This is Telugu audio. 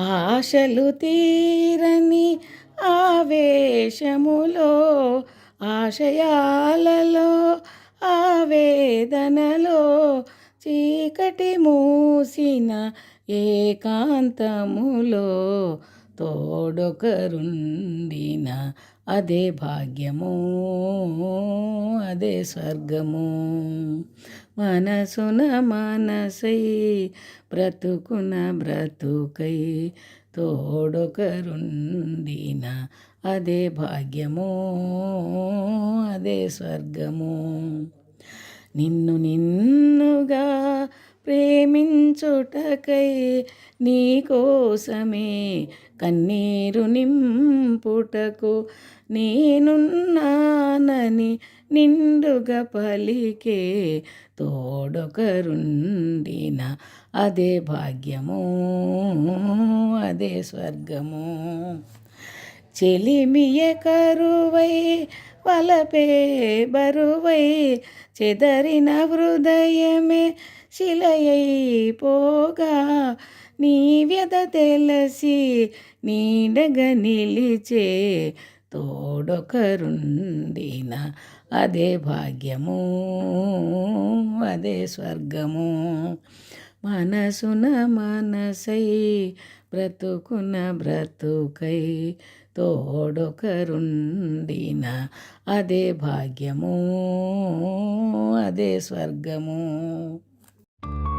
ఆశలు తీరని ఆవేశములో ఆశయాలలో ఆవేదనలో చీకటి మూసిన ఏకాంతములో తోడొకరుండిన అదే భాగ్యము అదే స్వర్గము. మనసున మనసై బ్రతుకున బ్రతుకై తోడొకరుండిన అదే భాగ్యము అదే స్వర్గము. నిన్ను నిన్నుగా ప్రేమించుటకై నీ కోసమే కన్నీరు నింపుటకు నేనున్నానని నిండుగా పలికే తోడొకరుండిన అదే భాగ్యము అదే స్వర్గము. చెలిమియ కరువై వలపే బరువై చెదరిన హృదయమే శిలయైపోగా నీ వ్యత తెలిసి నీడగ నిలిచే తోడొకరుండిన అదే భాగ్యము అదే స్వర్గము. మనసున మనసై బ్రతుకున బ్రతుకై తోడొకరుండిన అదే భాగ్యము అదే స్వర్గము. thank you